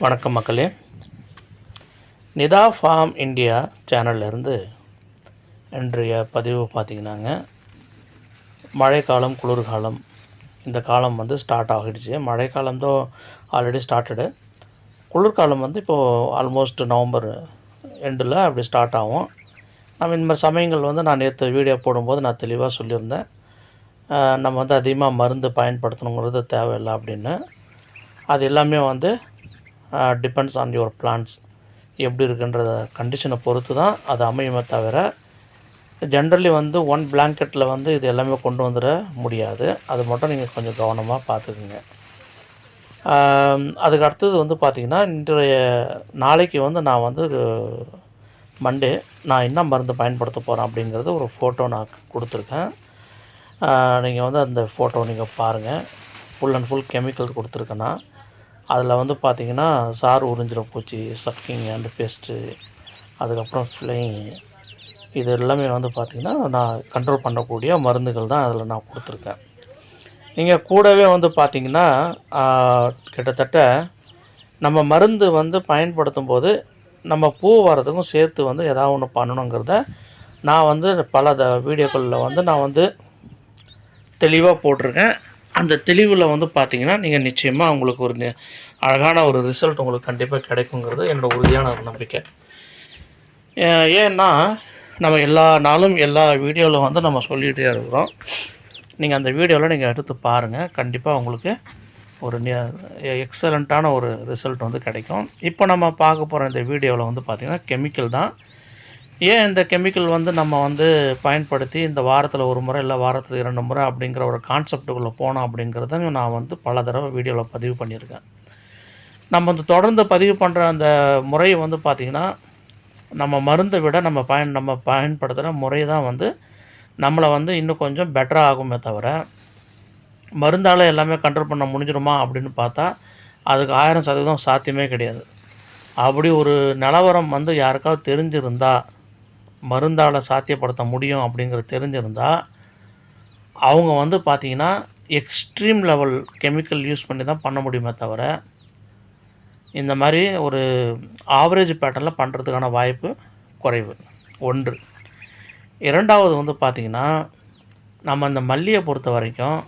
வணக்கம் மக்களே. Nita farm India சேனல்லேருந்து இன்றைய பதிவு பார்த்திங்கன்னாங்க. மழைக்காலம் குளிர்காலம் இந்த காலம் வந்து ஸ்டார்ட் ஆகிடுச்சு. மழைக்காலம் தான் ஆல்ரெடி ஸ்டார்டடு குளிர்காலம் வந்து இப்போது ஆல்மோஸ்ட் நவம்பர் எண்டில் அப்படி ஸ்டார்ட் ஆகும். நம்ம இந்த மாதிரி சமயங்கள் வந்து நான் நேற்று வீடியோ போடும்போது நான் தெளிவாக சொல்லியிருந்தேன். நம்ம வந்து அதிகமாக மருந்து பயன்படுத்தணுங்கிறது தேவையில்லை அப்படின்னு. அது எல்லாமே வந்து டிபெண்ட்ஸ் ஆன் யுவர் பிளான்ஸ் எப்படி இருக்குன்ற கண்டிஷனை பொறுத்து தான் அது அமையுமே தவிர ஜென்ரலி வந்து ஒன் பிளாங்கெட்டில் வந்து இது எல்லாமே கொண்டு வந்துட முடியாது. அது மட்டும் நீங்கள் கொஞ்சம் கவனமாக பார்த்துக்குங்க அதுக்கு அடுத்தது வந்து பார்த்திங்கன்னா இன்றைய நாளைக்கு வந்து நான் வந்து மண்டே நான் என்ன மருந்து பயன்படுத்த போகிறேன் அப்படிங்கிறது ஒரு ஃபோட்டோ நான் கொடுத்துருக்கேன். நீங்கள் வந்து அந்த ஃபோட்டோ நீங்கள் பாருங்கள் ஃபுல் அண்ட் ஃபுல் கெமிக்கல் கொடுத்துருக்கேன்னா அதில் வந்து பார்த்திங்கன்னா சார் உறிஞ்சிட பூச்சி சக்கிங் அண்ட் பேஸ்ட்டு அதுக்கப்புறம் ஃப்ளைங் இது எல்லாமே வந்து பார்த்திங்கன்னா நான் கண்ட்ரோல் பண்ணக்கூடிய மருந்துகள் தான் அதில் நான் கொடுத்துருக்கேன். நீங்கள் கூடவே வந்து பார்த்திங்கன்னா கிட்டத்தட்ட நம்ம மருந்து வந்து பயன்படுத்தும் போது நம்ம பூ வரதுக்கும் சேர்த்து வந்து எதா ஒன்று பண்ணணுங்கிறத நான் வந்து பல த வீடியோக்களில் வந்து நான் வந்து தெளிவாக போட்டிருக்கேன். அந்த தெளிவில் வந்து பார்த்தீங்கன்னா நீங்கள் நிச்சயமாக உங்களுக்கு ஒரு அழகான ஒரு ரிசல்ட் உங்களுக்கு கண்டிப்பாக கிடைக்குங்கிறது என்னோட உறுதியான ஒரு நம்பிக்கை. ஏன்னா நம்ம எல்லா நாளும் எல்லா வீடியோவில் வந்து நம்ம சொல்லிகிட்டே இருக்கிறோம். நீங்கள் அந்த வீடியோவில் நீங்கள் எடுத்து பாருங்கள் கண்டிப்பாக உங்களுக்கு ஒரு எக்ஸலண்ட்டான ஒரு ரிசல்ட் வந்து கிடைக்கும். இப்போ நம்ம பார்க்க போகிற இந்த வீடியோவில் வந்து பார்த்திங்கன்னா கெமிக்கல் தான். ஏன் இந்த கெமிக்கல் வந்து நம்ம வந்து பயன்படுத்தி இந்த வாரத்தில் ஒரு முறை இல்லை வாரத்தில் இரண்டு முறை அப்படிங்கிற ஒரு கான்செப்டுக்குள்ளே போனோம் அப்படிங்கிறத நான் வந்து பல தடவை வீடியோவில் பதிவு பண்ணியிருக்கேன். நம்ம வந்து தொடர்ந்து பதிவு பண்ணுற அந்த முறை வந்து பார்த்திங்கன்னா நம்ம மருந்தை விட நம்ம பயன் நம்ம பயன்படுத்துகிற முறை தான் வந்து நம்மளை வந்து இன்னும் கொஞ்சம் பெட்டராக ஆகுமே தவிர மருந்தால் எல்லாமே கண்ட்ரோல் பண்ண முடிஞ்சிருமா அப்படின்னு பார்த்தா அதுக்கு ஆயிரம் சதவீதம் சாத்தியமே கிடையாது. அப்படி ஒரு நிலவரம் வந்து யாருக்காவது தெரிஞ்சிருந்தால் மருந்தால் சாத்தியப்படுத்த முடியும் அப்படிங்கிறது தெரிஞ்சிருந்தா அவங்க வந்து பார்த்திங்கன்னா எக்ஸ்ட்ரீம் லெவல் கெமிக்கல் யூஸ் பண்ணி தான் பண்ண முடியுமே தவிர இந்த மாதிரி ஒரு ஆவரேஜ் பேட்டர்னில் பண்ணுறதுக்கான வாய்ப்பு குறைவு. ஒன்று. இரண்டாவது வந்து பார்த்திங்கன்னா நம்ம அந்த மல்லியை பொறுத்த வரைக்கும்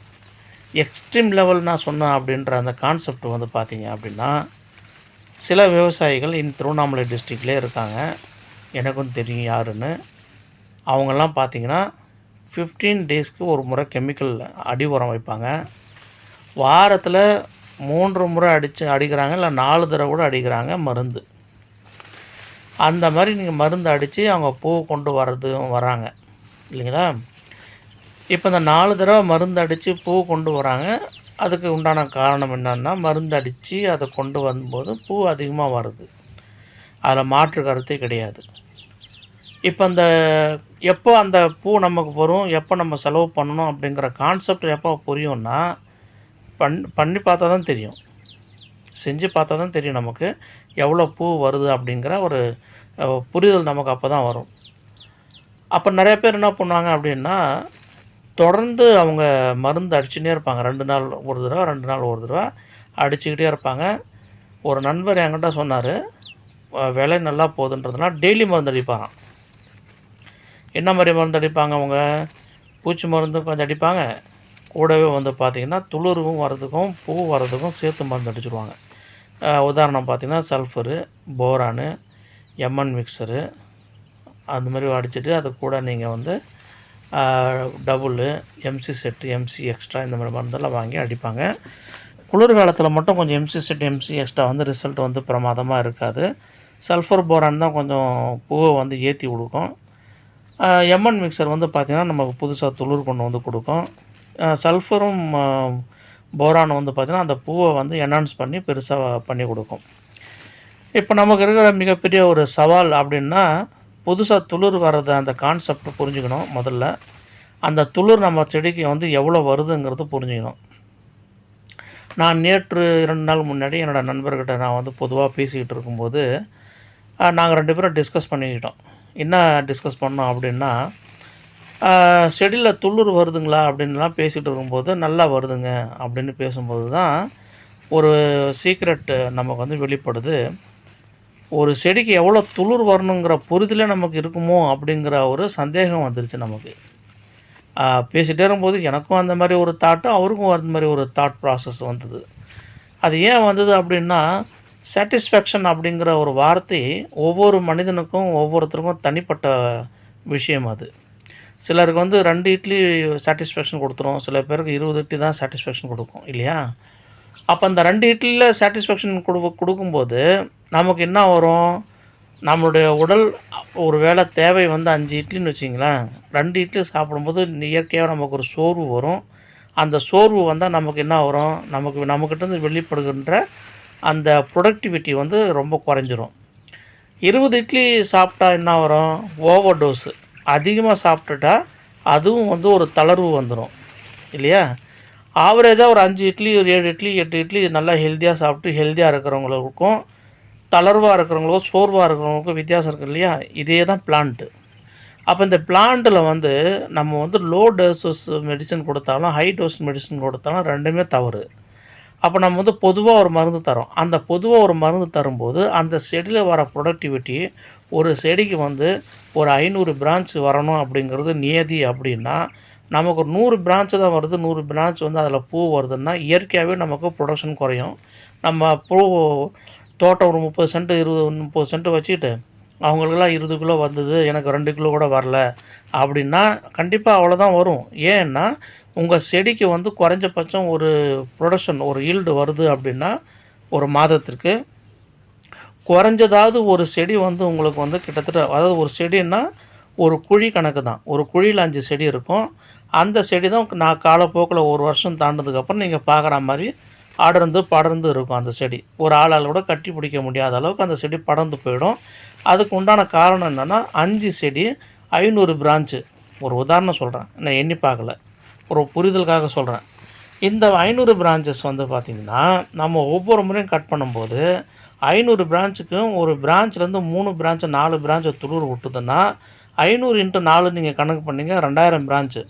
எக்ஸ்ட்ரீம் லெவல் நான் சொன்னேன் அப்படின்ற அந்த கான்செப்ட் வந்து பார்த்திங்க அப்படின்னா சில விவசாயிகள் இன் திருவண்ணாமலை டிஸ்ட்ரிக்ட்லேயே இருக்காங்க. எனக்கும் தெரியும் யாருன்னு. அவங்கெல்லாம் பார்த்தீங்கன்னா ஃபிஃப்டீன் டேஸ்க்கு ஒரு முறை கெமிக்கல் அடி உரம் வைப்பாங்க. வாரத்தில் மூன்று முறை அடித்து அடிக்கிறாங்க இல்லை நாலு தடவை கூட அடிக்கிறாங்க மருந்து. அந்த மாதிரி நீங்கள் மருந்து அடித்து அவங்க பூ கொண்டு வர்றதும் வராங்க. இல்லைங்களா? இப்போ இந்த நாலு தடவை மருந்து அடித்து பூ கொண்டு வராங்க. அதுக்கு உண்டான காரணம் என்னென்னா மருந்து அடித்து அதை கொண்டு வரும்போது பூ அதிகமாக வருது. அதில் மாற்று கருத்தே கிடையாது. இப்போ அந்த எப்போ அந்த பூ நமக்கு வரும் எப்போ நம்ம செலவு பண்ணணும் அப்படிங்கிற கான்செப்ட் எப்போ புரியும்னா பண் பண்ணி பார்த்தா தான் தெரியும். செஞ்சு பார்த்தா தான் தெரியும் நமக்கு எவ்வளோ பூ வருது அப்படிங்கிற ஒரு புரிதல் நமக்கு அப்போ தான் வரும். அப்போ நிறைய பேர் என்ன பண்ணுவாங்க அப்படின்னா தொடர்ந்து அவங்க மருந்து அடிச்சுட்டே இருப்பாங்க. ரெண்டு நாள் ஒரு தடவை ரெண்டு நாள் ஒரு தடவை அடிச்சுக்கிட்டே இருப்பாங்க. ஒரு நண்பர் என்கிட்ட சொன்னார் விலை நல்லா போகுதுன்றதுனால டெய்லி மருந்து அடிப்பாரான் என்ன மாதிரி மருந்து அடிப்பாங்க அவங்க? பூச்சி மருந்து கொஞ்சம் அடிப்பாங்க. கூடவே வந்து பார்த்திங்கன்னா துளிர்வும் வரதுக்கும் பூ வரதுக்கும் சேர்த்து மருந்து அடிச்சிடுவாங்க உதாரணம் பார்த்திங்கன்னா சல்ஃபரு போரானு எம்என் மிக்சரு அந்த மாதிரி அடிச்சுட்டு அது கூட நீங்கள் வந்து double MC set MC extra இந்த மாதிரி மருந்தெல்லாம் வாங்கி அடிப்பாங்க. குளிர்காலத்தில் மட்டும் கொஞ்சம் எம்சி செட் எம்சி எக்ஸ்ட்ரா வந்து ரிசல்ட் வந்து பிரமாதமாக இருக்காது. சல்ஃபர் போரான் தான் கொஞ்சம் பூவை வந்து ஏற்றி கொடுக்கும் எம்என் மிக்சர் வந்து பார்த்திங்கன்னா நமக்கு புதுசாக துளிர் கொண்டு வந்து கொடுக்கும். சல்ஃபரும் போரான் வந்து பார்த்திங்கன்னா அந்த பூவை வந்து என்ஹான்ஸ் பண்ணி பெருசாக பண்ணி கொடுக்கும். இப்போ நமக்கு இருக்கிற மிகப்பெரிய ஒரு சவால் அப்படின்னா புதுசாக துளிர் வர்றத அந்த கான்செப்ட் புரிஞ்சுக்கணும் முதல்ல. அந்த துளிர் நம்ம செடிக்கு வந்து எவ்வளோ வருதுங்கிறது புரிஞ்சுக்கணும். நான் நேற்று இரண்டு நாள் முன்னாடி என்னோடய நண்பர்கிட்ட நான் வந்து பொதுவாக பேசிக்கிட்டு இருக்கும்போது நாங்கள் ரெண்டு பேரும் டிஸ்கஸ் பண்ணிக்கிட்டோம். என்ன டிஸ்கஸ் பண்ணோம் அப்படின்னா செடியில் துளிர் வருதுங்களா அப்படின்லாம் பேசிகிட்டு இருக்கும்போது நல்லா வருதுங்க அப்படின்னு பேசும்போது தான் ஒரு சீக்ரெட் நமக்கு வந்து வெளிப்படுது. ஒரு செடிக்கு எவ்வளோ துளிர் வரணுங்கிற புரிதலே நமக்கு இருக்குமோ அப்படிங்கிற ஒரு சந்தேகம் வந்துருச்சு நமக்கு. பேசிகிட்டே இருக்கும்போது எனக்கும் அந்த மாதிரி ஒரு தாட்டும் அவருக்கும் அந்த மாதிரி ஒரு தாட் ப்ராசஸ் வந்தது. அது ஏன் வந்தது அப்படின்னா சாட்டிஸ்ஃபேக்ஷன் அப்படிங்கிற ஒரு வார்த்தை ஒவ்வொரு மனிதனுக்கும் ஒவ்வொருத்தருக்கும் தனிப்பட்ட விஷயம் அது. சிலருக்கு வந்து ரெண்டு இட்லி சாட்டிஸ்ஃபேக்ஷன் கொடுத்துரும் சில பேருக்கு இருபது இட்லி தான் சாட்டிஸ்ஃபேக்ஷன் கொடுக்கும் இல்லையா? அப்போ அந்த ரெண்டு இட்லியில் சாட்டிஸ்ஃபேக்ஷன் கொடு கொடுக்கும்போது நமக்கு என்ன வரும்? நம்மளுடைய உடல் ஒரு வேளை தேவை வந்து அஞ்சு இட்லின்னு வச்சிங்களேன் ரெண்டு இட்லி சாப்பிடும்போது இயற்கையாக நமக்கு ஒரு சோர்வு வரும். அந்த சோர்வு வந்தால் நமக்கு என்ன வரும்? நமக்கு நம்மக்கிட்டேருந்து வெளிப்படுகின்ற அந்த ப்ரொடக்டிவிட்டி வந்து ரொம்ப குறைஞ்சிரும். இருபது இட்லி சாப்பிட்டா என்ன வரும்? ஓவர் டோஸு அதிகமாக சாப்பிட்டுட்டா அதுவும் வந்து ஒரு தளர்வு வந்துடும் இல்லையா? ஆவரேஜாக ஒரு அஞ்சு இட்லி ஒரு ஏழு இட்லி எட்டு இட்லி நல்லா ஹெல்த்தியாக சாப்பிட்டு ஹெல்த்தியாக இருக்கிறவங்களுக்கும் தளர்வாக இருக்கிறவங்களுக்கும் சோர்வாக இருக்கிறவங்களுக்கும் வித்தியாசம் இருக்குது இல்லையா? இதே தான் பிளான்ட்டு அப்போ இந்த பிளான்ட்டில் வந்து நம்ம வந்து லோ டோசஸ் மெடிசன் கொடுத்தாலும் ஹை டோஸ் மெடிசன் கொடுத்தாலும் ரெண்டுமே தவறு. அப்போ நம்ம வந்து பொதுவாக ஒரு மருந்து தரோம். அந்த பொதுவாக ஒரு மருந்து தரும்போது அந்த செடியில் வர ப்ரொடக்டிவிட்டி ஒரு செடிக்கு வந்து ஒரு ஐநூறு பிரான்ச் வரணும் அப்படிங்கிறது நியதி அப்படின்னா நமக்கு ஒரு நூறு பிரான்ச்சு தான் வருது. நூறு பிரான்ச் வந்து அதில் பூ வருதுன்னா இயற்கையாகவே நமக்கு ப்ரொடக்ஷன் குறையும். நம்ம பூ தோட்டம் ஒரு முப்பது சென்ட் இருபது முப்பது சென்ட் வச்சுக்கிட்டு அவங்களுக்கெல்லாம் இருபது கிலோ வந்தது எனக்கு ரெண்டு கிலோ கூட வரல அப்படின்னா கண்டிப்பாக அவ்வளோதான் வரும். ஏன்னா உங்கள் செடிக்கு வந்து குறைஞ்சபட்சம் ஒரு ப்ரொடக்ஷன் ஒரு ஈல்டு வருது அப்படின்னா ஒரு மாதத்திற்கு. குறைஞ்சதாவது ஒரு செடி வந்து உங்களுக்கு வந்து கிட்டத்தட்ட அதாவது ஒரு செடின்னா ஒரு குழி கணக்கு தான். ஒரு குழியில் அஞ்சு செடி இருக்கும். அந்த செடி தான் நான் காலப்போக்கில் ஒரு வருஷம் தாண்டதுக்கப்புறம் நீங்கள் பார்க்குற மாதிரி அடர்ந்து படர்ந்து இருக்கும் அந்த செடி. ஒரு ஆளால் கூட கட்டி பிடிக்க முடியாத அளவுக்கு அந்த செடி படர்ந்து போயிடும். அதுக்கு உண்டான காரணம் என்னென்னா அஞ்சு செடி ஐநூறு பிரான்ச்சு ஒரு உதாரணம் சொல்கிறேன் நான் எண்ணி பார்க்கல. ஒரு புரிதலுக்காக சொல்கிறேன் இந்த ஐநூறு பிரான்ச்சஸ் வந்து பார்த்திங்கன்னா நம்ம ஒவ்வொரு முறையும் கட் பண்ணும்போது ஐநூறு பிரான்ச்சுக்கும் ஒரு பிரான்ச்லேருந்து மூணு பிரான்ச்சு நாலு பிரான்ச்சை துளிர் விட்டுதுன்னா ஐநூறு இன்ட்டு நாலு நீங்கள் கணக்கு பண்ணிங்க ரெண்டாயிரம் பிரான்ச்சு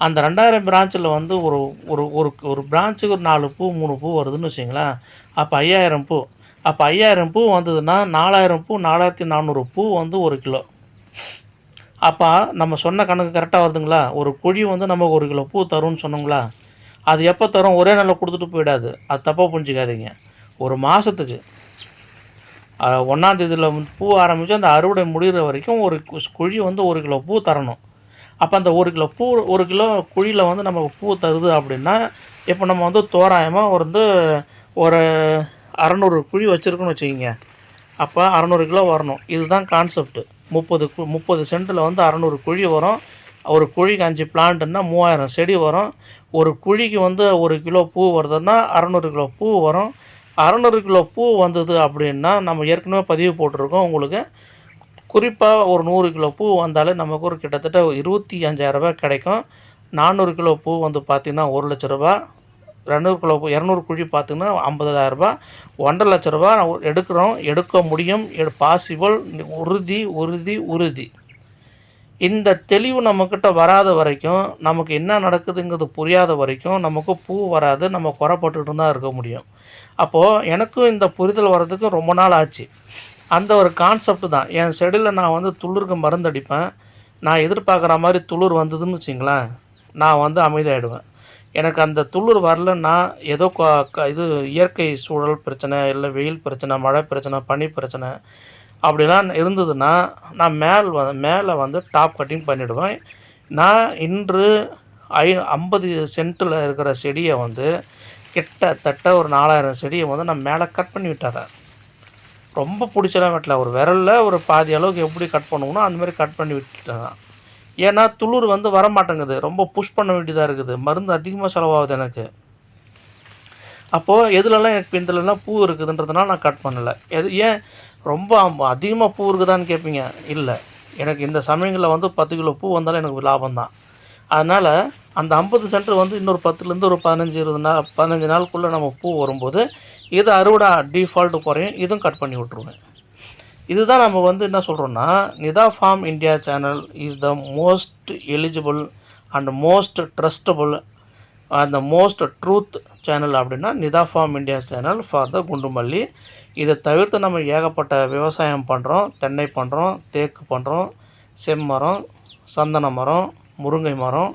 அந்த ரெண்டாயிரம் பிரான்ச்சில் வந்து ஒரு ஒரு ஒரு ஒரு பிரான்ச்சுக்கு ஒரு நாலு பூ மூணு பூ வருதுன்னு வச்சிங்களேன் அப்போ ஐயாயிரம் பூ. அப்போ ஐயாயிரம் பூ வந்ததுன்னா நாலாயிரம் பூ நாலாயிரத்தி நானூறு பூ வந்து ஒரு கிலோ. அப்போ நம்ம சொன்ன கணக்கு கரெக்டாக வருதுங்களா? ஒரு குழி வந்து நமக்கு ஒரு கிலோ பூ தரும்னு சொன்னோங்களா? அது எப்போ தரும்? ஒரே நாளில் கொடுத்துட்டு போயிடாது. அது தப்பாக புரிஞ்சிக்காதீங்க. ஒரு மாதத்துக்கு ஒன்றாந்தேதியில் வந்து பூ ஆரம்பித்து அந்த அறுவடை முடிகிற வரைக்கும் ஒரு குழி வந்து ஒரு கிலோ பூ தரணும். அப்போ அந்த ஒரு கிலோ பூ ஒரு கிலோ குழியில் வந்து நமக்கு பூ தருது அப்படின்னா இப்போ நம்ம வந்து தோராயமாக ஒரு வந்து ஒரு அறநூறு குழி வச்சுருக்கோன்னு வச்சுக்கிங்க. அப்போ அறநூறு கிலோ வரணும். இதுதான் கான்செப்ட்டு முப்பது கு- முப்பது சென்ட்டில் வந்து அறநூறு குழி வரும். ஒரு குழிக்கு அஞ்சு பிளான்ட்டுன்னா மூவாயிரம் செடி வரும். ஒரு குழிக்கு வந்து ஒரு கிலோ பூ வருதுன்னா அறநூறு கிலோ பூ வரும். அறநூறு கிலோ பூ வந்தது அப்படின்னா நம்ம ஏற்கனவே பதிவு போட்டிருக்கோம் உங்களுக்கு. குறிப்பாக ஒரு நூறு கிலோ பூ வந்தாலே நமக்கு ஒரு கிட்டத்தட்ட இருபத்தி அஞ்சாயிரரூபா ரூபாய் கிடைக்கும். நானூறு கிலோ பூ வந்து பார்த்திங்கன்னா ஒரு லட்ச ரூபா ரெண்டு இரநூறு குழி பார்த்திங்கன்னா ஐம்பதாயிரரூபா. ஒன்றரை லட்ச ரூபா எடுக்கிறோம். எடுக்க முடியும். பாசிபிள் உறுதி உறுதி உறுதி. இந்த தெளிவு நம்மக்கிட்ட வராத வரைக்கும் நமக்கு என்ன நடக்குதுங்கிறது புரியாத வரைக்கும் நமக்கு பூ வராது. நம்ம குறைப்பட்டுட்டு தான் இருக்க முடியும். அப்போது எனக்கும் இந்த புரிதல் வர்றதுக்கு ரொம்ப நாள் ஆச்சு. அந்த ஒரு கான்செப்ட் தான். என் செடியில் நான் வந்து துளிருக்கு மருந்து அடிப்பேன் நான் எதிர்பார்க்குற மாதிரி துளிர் வந்ததுன்னு வச்சிங்களேன். நான் வந்து அமைதியாகிடுவேன் எனக்கு அந்த துளிர் வரலன்னா ஏதோ க- இது இயற்கை சூழல் பிரச்சனை இல்லை வெயில் பிரச்சனை மழை பிரச்சனை பனி பிரச்சனை அப்படிலாம் இருந்ததுன்னா நான் மேல் வ மேலே வந்து டாப் கட்டிங் பண்ணிவிடுவேன் நான் இன்று ஐ ஐம்பது சென்ட்டில் இருக்கிற செடியை வந்து கிட்டத்தட்ட ஒரு நாலாயிரம் செடியை வந்து நான் மேலே கட் பண்ணி விட்டுறேன். ரொம்ப பிடிச்சலாம் வெட்டல ஒரு விரலில் ஒரு பாதி அளவுக்கு எப்படி கட் பண்ணுவோம்னா அந்தமாரி கட் பண்ணி விட்டுட்டேன். ஏன்னா துளிர் வந்து வர மாட்டேங்குது ரொம்ப புஷ் பண்ண வேண்டியதாக இருக்குது. மருந்து அதிகமாக செலவாகுது எனக்கு. அப்போது எதுலலாம் எனக்கு இதிலலாம் பூ இருக்குதுன்றதுனால நான் கட் பண்ணலை. எது ஏன்? ரொம்ப அதிகமாக பூ இருக்குதான்னு கேட்பீங்க இல்லை. எனக்கு இந்த சமயங்களில் வந்து பத்து கிலோ பூ வந்தாலும் எனக்கு லாபம் தான் அதனால் அந்த ஐம்பது சென்டர் வந்து இன்னொரு பத்துலேருந்து ஒரு பதினஞ்சு இருபது நாள் பதினஞ்சு நாளுக்குள்ளே நம்ம பூ வரும்போது இது அறுவடை டிஃபால்ட்டு குறையும் இதுவும் கட் பண்ணி விட்ருவேன் இதுதான் நம்ம வந்து என்ன சொல்கிறோன்னா Nitha farm India channel is the most eligible and most trustable அந்த மோஸ்ட் ட்ரூத் சேனல் அப்படின்னா Nitha farm India channel for the குண்டுமல்லி இதை தவிர்த்து நம்ம ஏகப்பட்ட விவசாயம் பண்ணுறோம் தென்னை பண்ணுறோம் தேக்கு பண்ணுறோம் செம்மரம் சந்தன மரம் முருங்கை மரம்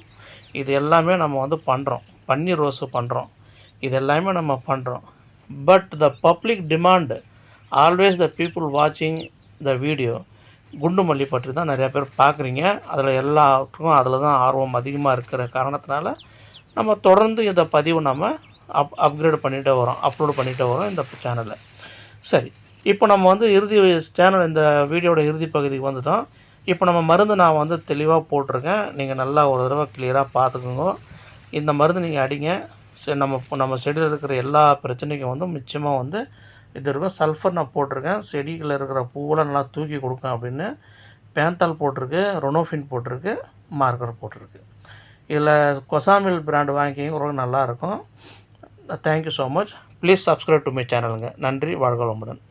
இது எல்லாமே நம்ம வந்து பண்ணுறோம் பன்னீர் ரோஸு பண்ணுறோம் இது எல்லாமே நம்ம பண்ணுறோம் but the public demand always the people வாட்சிங் த வீடியோ குண்டு மல்லி பற்றி தான் நிறையா பேர் பார்க்குறீங்க. அதில் எல்லாருக்கும் அதில் தான் ஆர்வம் அதிகமாக இருக்கிற காரணத்தினால நம்ம தொடர்ந்து இந்த பதிவு நம்ம அப் அப்கிரேட் பண்ணிகிட்டே வரோம் அப்லோட் பண்ணிகிட்டே வரோம் இந்த சேனலில் சரி இப்போ நம்ம வந்து இறுதி சேனல் இந்த வீடியோட இறுதி பகுதிக்கு வந்துட்டோம். இப்போ நம்ம மருந்து நான் வந்து தெளிவாக போட்டிருக்கேன். நீங்கள் நல்லா ஒரு தடவை கிளியராக பார்த்துக்கோங்க. இந்த மருந்து நீங்கள் அடிங்க. சரி நம்ம நம்ம செடியில் இருக்கிற எல்லா பிரச்சனைக்கும் வந்து மிச்சமாக வந்து இது இருக்கும் சல்ஃபர் நான் போட்டிருக்கேன். செடிகளில் இருக்கிற பூவெல்லாம் நல்லா தூக்கி கொடுக்கும் அப்படின்னு பேந்தால் போட்டிருக்கு ரொனோஃபின் போட்டிருக்கு மார்க்கர் போட்டிருக்கு. இதில் கொசாமில் பிராண்டு வாங்கிக்கிங்க ரொம்ப நல்லாயிருக்கும் thank you so much please subscribe to my சேனலுங்க நன்றி வாழ்க வளமுடன்.